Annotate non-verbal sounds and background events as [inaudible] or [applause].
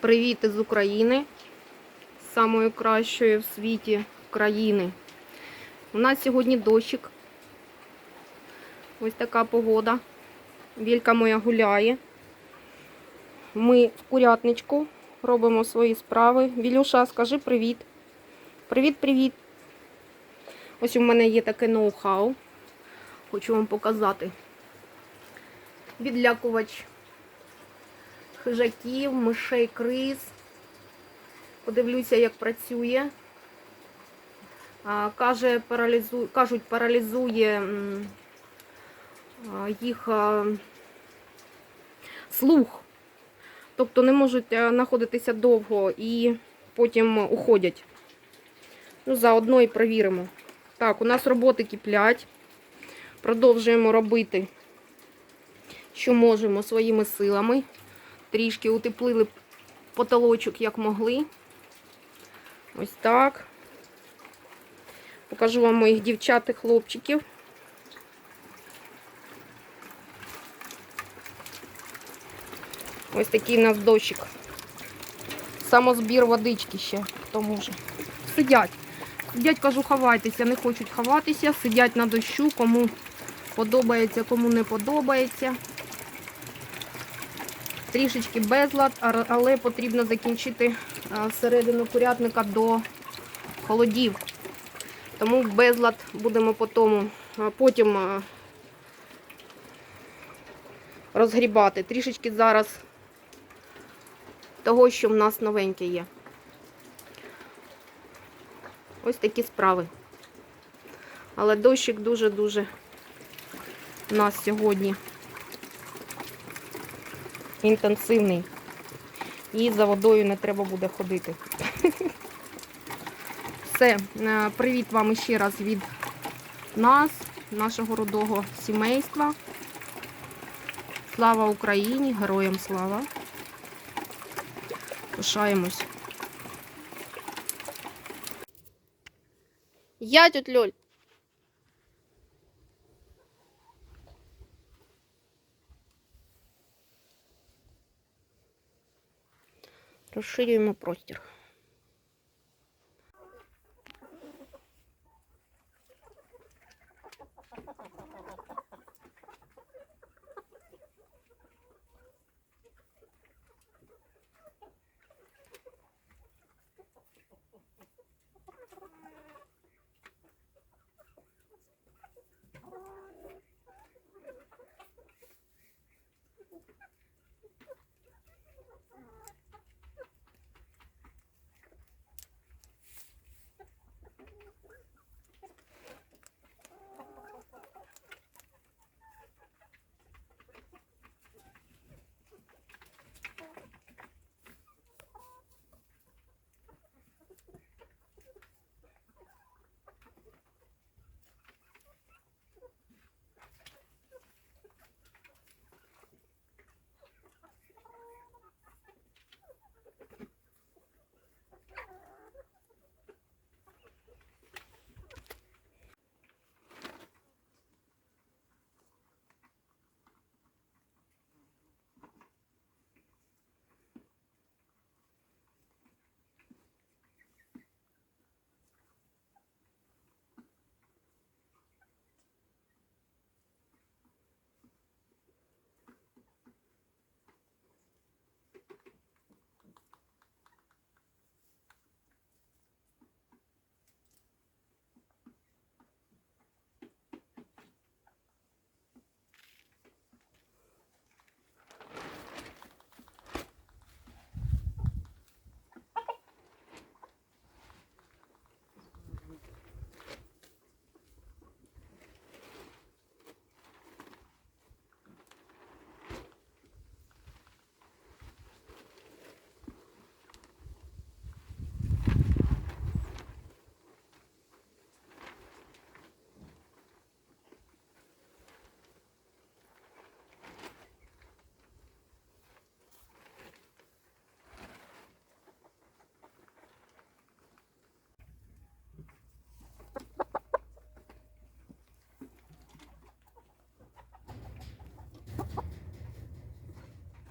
Привіт із України, самої кращої в світі країни. У нас сьогодні дощик. Ось така погода. Вілька моя гуляє. Ми в курятничку робимо свої справи. Вілюша, скажи привіт. Привіт-привіт. Ось у мене є таке ноу-хау. Хочу вам показати. Відлякувач хижаків, мишей, криз. Подивлюся, як працює. Каже, паралізує, кажуть, паралізує їх слух. Тобто не можуть знаходитися довго і потім уходять. Ну, заодно і перевіримо. Так, у нас роботи киплять. Продовжуємо робити, що можемо своїми силами. Трішки утеплили потолочок, як могли. Ось так. Покажу вам моїх дівчат і хлопчиків. Ось такий у нас дощик. Самозбір водички ще, хто може. Сидять. Сидять, кажу, ховайтеся, не хочуть ховатися, сидять на дощу, кому подобається, кому не подобається. Трішечки безлад, але потрібно закінчити середину курятника до холодів. Тому безлад будемо потім, потім розгрібати. Трішечки зараз того, що в нас новеньке є. Ось такі справи. Але дощик дуже-дуже у нас сьогодні інтенсивний. І за водою не треба буде ходити. [laughs] Все, е, привіт вам ще раз від нас, нашого рудого сімейства. Слава Україні, героям слава. Пишаємось. Я тють Льоль. Розширюємо простір.